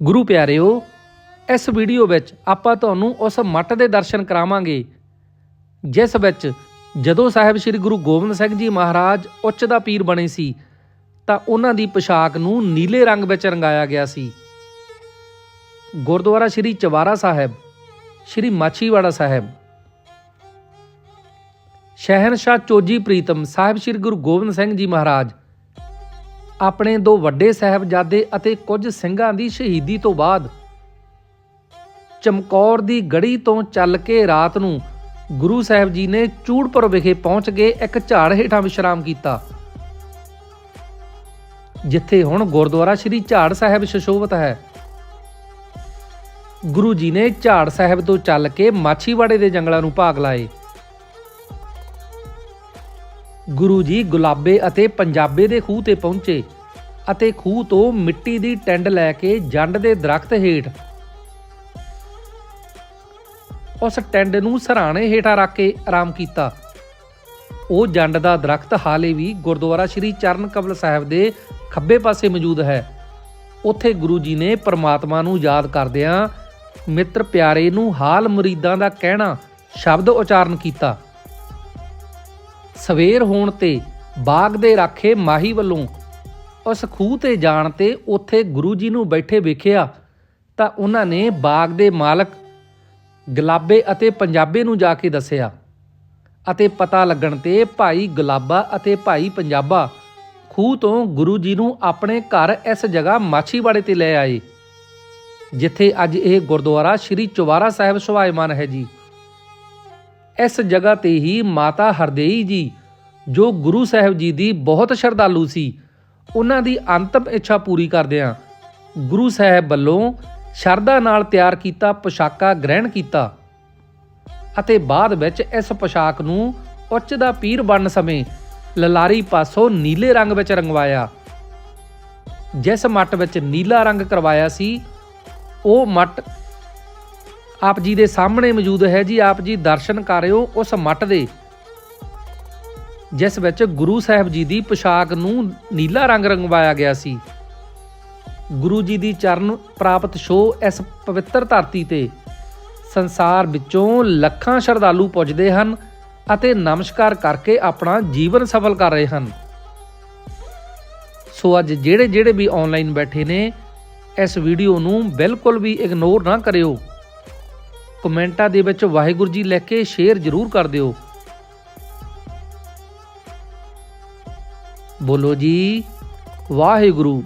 ਗੁਰੂ ਪਿਆਰਿਓ, ਇਸ ਵੀਡੀਓ ਵਿੱਚ ਆਪਾਂ ਤੁਹਾਨੂੰ ਉਸ ਮੱਠ ਦੇ ਦਰਸ਼ਨ ਕਰਾਵਾਂਗੇ, ਜਿਸ ਵਿੱਚ ਜਦੋਂ ਸਾਹਿਬ ਸ੍ਰੀ ਗੁਰੂ ਗੋਬਿੰਦ ਸਿੰਘ ਜੀ ਮਹਾਰਾਜ ਉੱਚ ਦਾ ਪੀਰ ਬਣੇ ਸੀ, ਤਾਂ ਉਹਨਾਂ ਦੀ ਪੋਸ਼ਾਕ ਨੂੰ ਨੀਲੇ ਰੰਗ ਵਿੱਚ ਰੰਗਾਇਆ ਗਿਆ ਸੀ। ਗੁਰਦੁਆਰਾ ਸ੍ਰੀ ਚਵਾਰਾ ਸਾਹਿਬ, ਸ੍ਰੀ ਮਾਛੀਵਾੜਾ ਸਾਹਿਬ। ਸ਼ਹਿਨशाह ਚੋਜੀ ਪ੍ਰੀਤਮ ਸਾਹਿਬ ਸ੍ਰੀ ਗੁਰੂ ਗੋਬਿੰਦ ਸਿੰਘ ਜੀ ਮਹਾਰਾਜ ਆਪਣੇ ਦੋ ਵੱਡੇ ਸਾਹਿਬਜ਼ਾਦੇ ਅਤੇ ਕੁਝ ਸਿੰਘਾਂ ਦੀ ਸ਼ਹੀਦੀ ਤੋਂ ਬਾਅਦ ਚਮਕੌਰ ਦੀ ਗੜੀ ਤੋਂ ਚੱਲ ਕੇ ਰਾਤ ਨੂੰ ਗੁਰੂ ਸਾਹਿਬ ਜੀ ਨੇ ਚੂੜਪੁਰ ਵਿਖੇ ਪਹੁੰਚ ਕੇ ਇੱਕ ਝਾੜ ਹੇਠਾਂ ਵਿਸ਼ਰਾਮ ਕੀਤਾ, ਜਿੱਥੇ ਹੁਣ ਗੁਰਦੁਆਰਾ ਸ੍ਰੀ ਝਾੜ ਸਾਹਿਬ ਸ਼ਸ਼ੋਭਤ ਹੈ। ਗੁਰੂ ਜੀ ਨੇ ਝਾੜ ਸਾਹਿਬ ਤੋਂ ਚੱਲ ਕੇ ਮਾਛੀਵਾੜੇ ਦੇ ਜੰਗਲਾਂ ਨੂੰ ਭਾਗ ਲਾਏ। ਗੁਰੂ ਜੀ ਗੁਲਾਬੇ ਅਤੇ ਪੰਜਾਬੇ ਦੇ ਖੂਹ ਤੇ ਪਹੁੰਚੇ ਅਤੇ ਖੂਹ ਤੋਂ ਮਿੱਟੀ ਦੀ ਟੈਂਡ ਲੈ ਕੇ ਜੰਡ ਦੇ ਦਰਖਤ ਹੇਠ ਉਸ ਟੈਂਡ ਨੂੰ ਸਰਾਣੇ ਹੇਠਾਂ ਰੱਖ ਕੇ ਆਰਾਮ ਕੀਤਾ। ਉਹ ਜੰਡ ਦਾ ਦਰਖਤ ਹਾਲੇ ਵੀ ਗੁਰਦੁਆਰਾ ਸ੍ਰੀ ਚਰਨ ਕਮਲ ਸਾਹਿਬ ਦੇ ਖੱਬੇ ਪਾਸੇ ਮੌਜੂਦ ਹੈ। ਉੱਥੇ ਗੁਰੂ ਜੀ ਨੇ ਪ੍ਰਮਾਤਮਾ ਨੂੰ ਯਾਦ ਕਰਦਿਆਂ ਮਿੱਤਰ ਪਿਆਰੇ ਨੂੰ ਹਾਲ ਮੁਰੀਦਾਂ ਦਾ ਕਹਿਣਾ ਸ਼ਬਦ ਉਚਾਰਨ ਕੀਤਾ। ਸਵੇਰ ਹੋਣ ਤੇ ਬਾਗ ਦੇ ਰਾਖੇ ਮਾਹੀ ਵੱਲੋਂ ਉਸ ਖੂਹ ਤੇ ਜਾਣ ਤੇ ਉੱਥੇ ਗੁਰੂ ਜੀ ਨੂੰ ਬੈਠੇ ਵੇਖਿਆ ਤਾਂ ਉਹਨਾਂ ਨੇ ਬਾਗ ਦੇ ਮਾਲਕ ਗੁਲਾਬੇ ਅਤੇ ਪੰਜਾਬੇ ਨੂੰ ਜਾ ਕੇ ਦੱਸਿਆ ਅਤੇ ਪਤਾ ਲੱਗਣ ਤੇ ਭਾਈ ਗੁਲਾਬਾ ਅਤੇ ਭਾਈ ਪੰਜਾਬਾ ਖੂਹ ਤੋਂ ਗੁਰੂ ਜੀ ਨੂੰ ਆਪਣੇ ਘਰ ਇਸ ਜਗ੍ਹਾ ਮਾਛੀਵਾੜੇ ਤੇ ਲੈ ਆਏ, ਜਿੱਥੇ ਅੱਜ ਇਹ ਗੁਰਦੁਆਰਾ ਸ੍ਰੀ ਚੁਵਾਰਾ ਸਾਹਿਬ ਸੁਭਾਇਮਾਨ ਹੈ ਜੀ। ਇਸ ਜਗ੍ਹਾ ਤੇ ਹੀ ਮਾਤਾ ਹਰਦੇਈ ਜੀ, ਜੋ ਗੁਰੂ ਸਾਹਿਬ ਜੀ ਦੀ ਬਹੁਤ ਸ਼ਰਧਾਲੂ ਸੀ, ਉਹਨਾਂ ਦੀ ਅੰਤਮ ਇੱਛਾ ਪੂਰੀ ਕਰਦਿਆਂ ਗੁਰੂ ਸਾਹਿਬ ਵੱਲੋਂ ਸ਼ਰਧਾ ਨਾਲ ਤਿਆਰ ਕੀਤਾ ਪੋਸ਼ਾਕਾ ਗ੍ਰਹਿਣ ਕੀਤਾ ਅਤੇ ਬਾਅਦ ਵਿੱਚ ਇਸ ਪੋਸ਼ਾਕ ਨੂੰ ਉੱਚ ਦਾ ਪੀਰ ਬਣਨ ਸਮੇਂ ਲਲਾਰੀ ਪਾਸੋਂ ਨੀਲੇ ਰੰਗ ਵਿੱਚ ਰੰਗਵਾਇਆ। ਜਿਸ ਮੱਟ ਵਿੱਚ ਨੀਲਾ ਰੰਗ ਕਰਵਾਇਆ ਸੀ, ਉਹ ਮੱਟ ਆਪ ਜੀ ਦੇ ਸਾਹਮਣੇ ਮੌਜੂਦ ਹੈ ਜੀ, ਆਪ ਜੀ ਦਰਸ਼ਨ ਕਰ ਰਹੇ ਹੋ ਉਸ ਮੱਟ ਦੇ, ਜਿਸ ਵਿੱਚ ਗੁਰੂ ਸਾਹਿਬ ਜੀ ਦੀ ਪੋਸ਼ਾਕ ਨੂੰ ਨੀਲਾ ਰੰਗ ਰੰਗਵਾਇਆ ਗਿਆ ਸੀ। ਗੁਰੂ ਜੀ ਦੀ ਚਰਨ ਪ੍ਰਾਪਤ ਸ਼ੋ ਇਸ ਪਵਿੱਤਰ ਧਰਤੀ ਤੇ, ਸੰਸਾਰ ਵਿੱਚੋਂ ਲੱਖਾਂ ਸ਼ਰਧਾਲੂ ਪੁੱਜਦੇ ਹਨ ਅਤੇ ਨਮਸਕਾਰ ਕਰਕੇ ਆਪਣਾ ਜੀਵਨ ਸਫਲ ਕਰ ਰਹੇ ਹਨ। ਸੋ ਅੱਜ ਜਿਹੜੇ ਜਿਹੜੇ ਵੀ ਆਨਲਾਈਨ ਬੈਠੇ ਨੇ, ਇਸ ਵੀਡੀਓ ਨੂੰ ਬਿਲਕੁਲ ਵੀ ਇਗਨੋਰ ਨਾ ਕਰਿਓ। ਕਮੈਂਟਾਂ ਦੇ ਵਿੱਚ ਵਾਹਿਗੁਰੂ ਜੀ ਲਿਖ ਕੇ ਸ਼ੇਅਰ ਜ਼ਰੂਰ ਕਰ ਦਿਓ। ਬੋਲੋ ਜੀ ਵਾਹਿਗੁਰੂ।